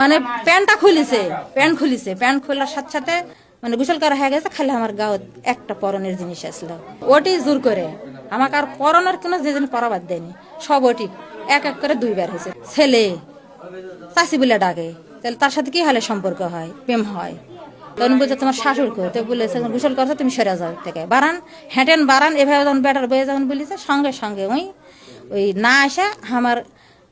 মানে প্যান্টটা খুলিছে প্যান্ট খুলিছে। প্যান্ট খোলার সাথে সাথে মানে গোসল করা হয়ে গেছে, খালি আমার গাও একটা পরনের জিনিস আসলো। ওটি জোর করে। আমাকে আর পরনের কোনো যে জিনিস পরাবার দেয়নি। সব ওটি এক এক করে দুইবার হয়েছে। ছেলে চাষি বলে ডাকে, তাহলে তার সাথে কি হলে সম্পর্ক হয়, প্রেম হয়? তখন বলছে, তোমার শাশুড় কো তো বলেছে গোসল করছ, তুমি সরে যাও থেকে। বারান, হেঁটেন বারান, এভাবে যখন বেটার বয়ে যখন বলেছে, সঙ্গে সঙ্গে ওই ওই না আসা আমার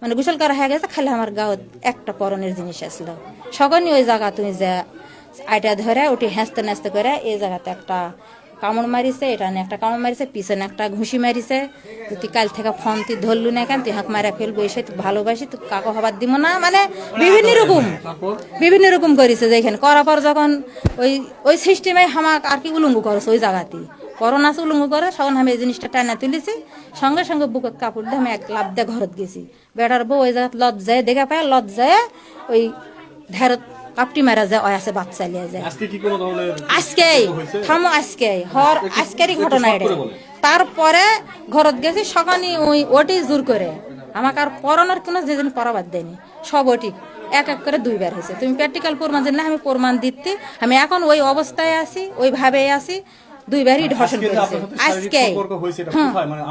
মানে গোসল করা হয়ে গেছে, খালি আমার গাও একটা পরনের জিনিস আসলো। সকলই ওই জায়গা তুমি যা আইটা ধরে ওটি হেঁচতে নেচতে করে, এই জায়গাতে একটা কামড় মারিছে, এটা একটা কামড় মারিছে, পিছনে একটা ঘুষি মারিছে। তুই কাল থেকে ফোন তুই ধরলু না কেন, তুই হাঁক মারা ফেলব, এসে তুই ভালোবাসি তুই কাকো হবার দিব না মানে বিভিন্ন রকম বিভিন্ন রকম করেছে যেখানে করার পর যখন ওই ওই সিস্টেমে হামাক আর কি উলঙ্গ করেছে ওই জায়গাতে করোনা আছে উলঙ্গ করে তখন আমি এই জিনিসটা টানা তুলেছি। সঙ্গে সঙ্গে বুকের কাপড় দিয়ে আমি এক লাভ দিয়ে ঘরত গেছি। বেটার বউ ওই জায়গা লজ্জায় দেখে পায় লজ্জায় ওই ধারত কাপটি মারা যায় ওই আছে বাচ্চা লিয়ে যায়। আজকে থামো আজকে হর আজকেরই ঘটনা এটা তারপরে ঘরত গেছি সকালে ওই ওটি জোর করে। আমাকে আর পড়ানোর কোনো যেদিন পড়াবার দেয়নি। সব ওটি এক এক করে দুইবার হয়েছে। তুমি প্র্যাকটিক্যাল প্রমাণ জানলে আমি প্রমাণ দিতে আমি এখন ওই অবস্থায় আছি ওইভাবে আছি। দুইবারই ধর্ষণ আজকে করেছে। আজকে। হ্যাঁ। মানে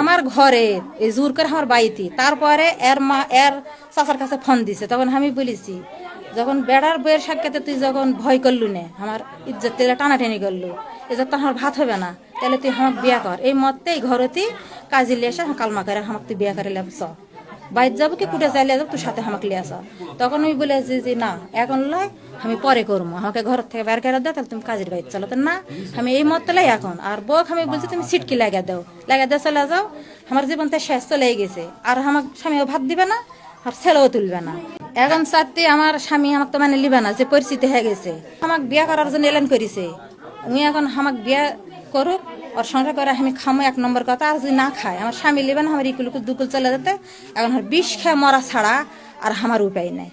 আমার ঘরে এই জোর করে আমার বাড়িতে। তারপরে এর মা এর চাচার কাছে ফোন দিছে। তখন আমি বলেছি যখন বেড়ার বইয়ের সাক্ষাতে তুই যখন ভয় করলু নে আমার ইজ্জত তেলে টানাটানি করলু ইজ্জত তো আমার ভাত হবে না তাহলে তুই আমাকে বিয়া কর। এই মতে এই ঘরেতেই কাজে লিয়ে এসে কালমা করে আমাকে তুই বিয়া করে লেবস বাইর যাব কি কুটে চাইলে যাব, তোর সাথে আমাকে লিয়ে আসা। তখন আমি বলেছি যে, না, এখন লয় আমি পরে করব। আমাকে ঘর থেকে বের করে দাও, তাহলে তুমি কাজের বাইর চলো। তো না, আমি এই মত লাই এখন। আর বউক আমি বলছি, তুমি সিটকি লাগা দাও লাগা দিয়ে চলে যাও। আমার জীবন তো শেষ চলে গেছে। আর আমার স্বামীও ভাত দিবে না, আর ছেলেও তুলবে না। এখন সাথে আমার স্বামী আমাকে তো মানে লিবে না, যে পরিস্থিতি হয়ে গেছে। আমাকে বিয়া করার জন্য এলান করেছে। উনি এখন আমাকে বিয়া করুক ওর সংসার করে আমি খামো এক নম্বর কথা, আর যদি না খায়, আমার স্বামী লেবেন আমার ইকুল দুকুল চলে যেতে, এখন বিষ খেয়ে মরা ছাড়া আর আমার উপায় নাই।